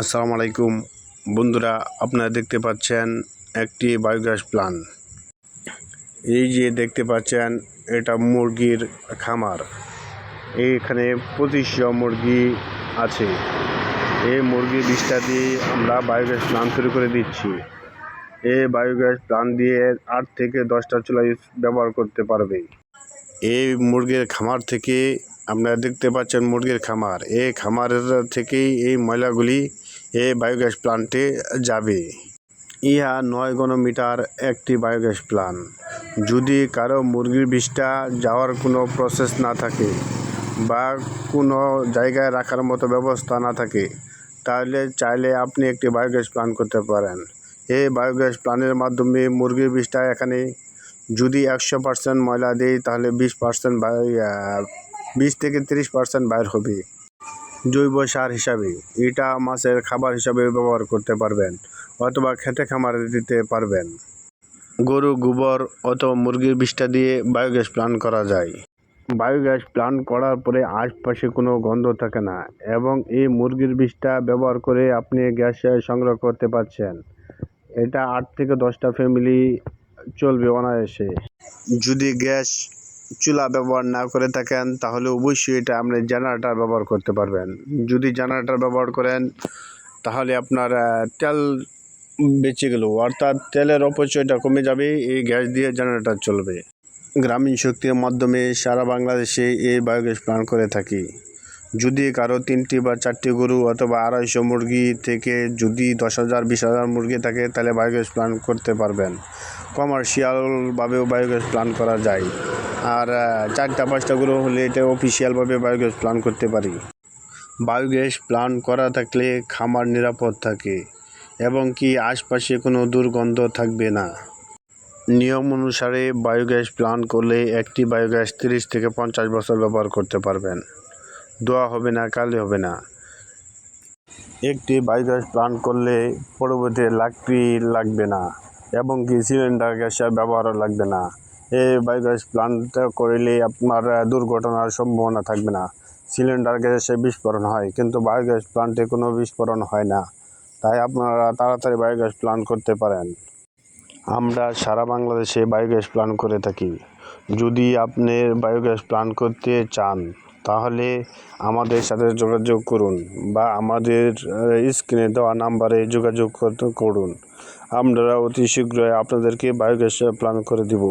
আসসালামু আলাইকুম। বন্ধুরা, আপনারা দেখতে পাচ্ছেন একটি বায়োগ্যাস প্লান্ট এই যে দেখতে পাচ্ছেন, এটা মুরগির খামার। এখানে পঁচিশশো মুরগি আছে। এই মুরগি বিষটা দিয়ে আমরা বায়োগ্যাস প্লান তৈরি করে দিচ্ছি। এই বায়োগ্যাস প্লান দিয়ে আট থেকে দশটা চুলা ব্যবহার করতে পারবে। এই মুরগির খামার থেকে আপনারা দেখতে পাচ্ছেন মুরগির খামার। এই খামারের থেকেই এই ময়লাগুলি এই বায়োগ্যাস প্লান্টে যাবে। ইহা নয় গণমিটার একটি বায়োগ্যাস প্লান্ট যদি কারও মুরগির বিষটা যাওয়ার কোনো প্রসেস না থাকে বা কোনো জায়গায় রাখার মতো ব্যবস্থা না থাকে, তাহলে চাইলে আপনি একটি বায়োগ্যাস প্লান্ট করতে পারেন। এই বায়োগ্যাস প্লান্টের মাধ্যমে মুরগির বিষটা এখানে যদি একশো পার্সেন্ট ময়লা দিই তাহলে বিশ পার্সেন্ট বিশ থেকে তিরিশ পার্সেন্ট বাইর হবে। জৈব সার হিসাবে এটা মাছের খাবার হিসাবে ব্যবহার করতে পারবেন অথবা খেতে খামারে দিতে পারবেন। গরু, গোবর অথবা মুরগির বিষটা দিয়ে বায়োগ্যাস প্লান্ট করা যায়। বায়োগ্যাস প্লান্ট করার পরে আশপাশে কোনো গন্ধ থাকে না এবং এই মুরগির বিষটা ব্যবহার করে আপনি গ্যাস সংগ্রহ করতে পারছেন। এটা আট থেকে দশটা ফ্যামিলি চলবে অনায়াসে। যদি গ্যাস চুলা ব্যবহার না করে থাকেন, তাহলে অবশ্যই এটা আপনি জেনারেটার ব্যবহার করতে পারবেন। যদি জেনারেটার ব্যবহার করেন, তাহলে আপনার তেল বেঁচে গেল। অর্থাৎ তেলের অপচয়টা কমে যাবে, এই গ্যাস দিয়ে জেনারেটর চলবে। গ্রামীণ শক্তির মাধ্যমে সারা বাংলাদেশে এই বায়োগ্যাস প্লান্ট করে থাকি। যদি কারও তিনটি বা চারটি গরু অথবা আড়াইশো মুরগি থেকে যদি দশ হাজার, বিশ হাজার মুরগি থাকে, তাহলে বায়োগ্যাস প্লান্ট করতে পারবেন। কমার্শিয়ালভাবেও বায়োগ্যাস প্লান্ট করা যায়। আর চারটা পাঁচটা গরু হলে এটা অফিসিয়ালভাবে বায়োগ্যাস প্লান্ট করতে পারি। বায়োগ্যাস প্লান্ট করা থাকলে খামার নিরাপদ থাকে এবং কি আশপাশে কোনো দুর্গন্ধ থাকবে না। নিয়ম অনুসারে বায়োগ্যাস প্লান্ট করলে একটি বায়োগ্যাস তিরিশ থেকে পঞ্চাশ বছর ব্যবহার করতে পারবেন। দোয়া হবে না, কালে হবে না। একটি বায়োগ্যাস প্লান্ট করলে পরবর্তী লাকড়ি লাগবে না এবং কি সিলিন্ডার গ্যাসের ব্যবহারও লাগবে না। বায়োগ্যাস প্লান্ট করলে আপনার দুর্ঘটনার সম্ভাবনা থাকবে না। সিলিন্ডার গ্যাসে বিস্ফোরণ হয়, কিন্তু বায়োগ্যাস প্লান্টে কোনো বিস্ফোরণ হয় না। তাই আপনারা তাড়াতাড়ি বায়োগ্যাস প্লান্ট করতে পারেন। আমরা সারা বাংলাদেশে বায়োগ্যাস প্লান্ট করে থাকি। যদি আপনি বায়োগ্যাস প্লান্ট করতে চান, তাহলে আমাদের সাথে যোগাযোগ করুন বা আমাদের স্ক্রিনে দেওয়া নাম্বারে যোগাযোগ করুন। আমরা অতি শীঘ্রই আপনাদেরকে বায়োগ্যাস প্লান্ট করে দিব।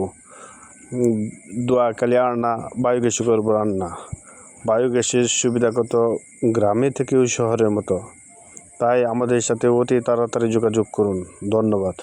উম, দোয়া কালি উপর না বায়োগ্যাস করব রান্না বায়োগ্যাসের সুবিধা কত গ্রামে থেকেও শহরের মতো। তাই আমাদের সাথে অতি তাড়াতাড়ি যোগাযোগ করুন। ধন্যবাদ।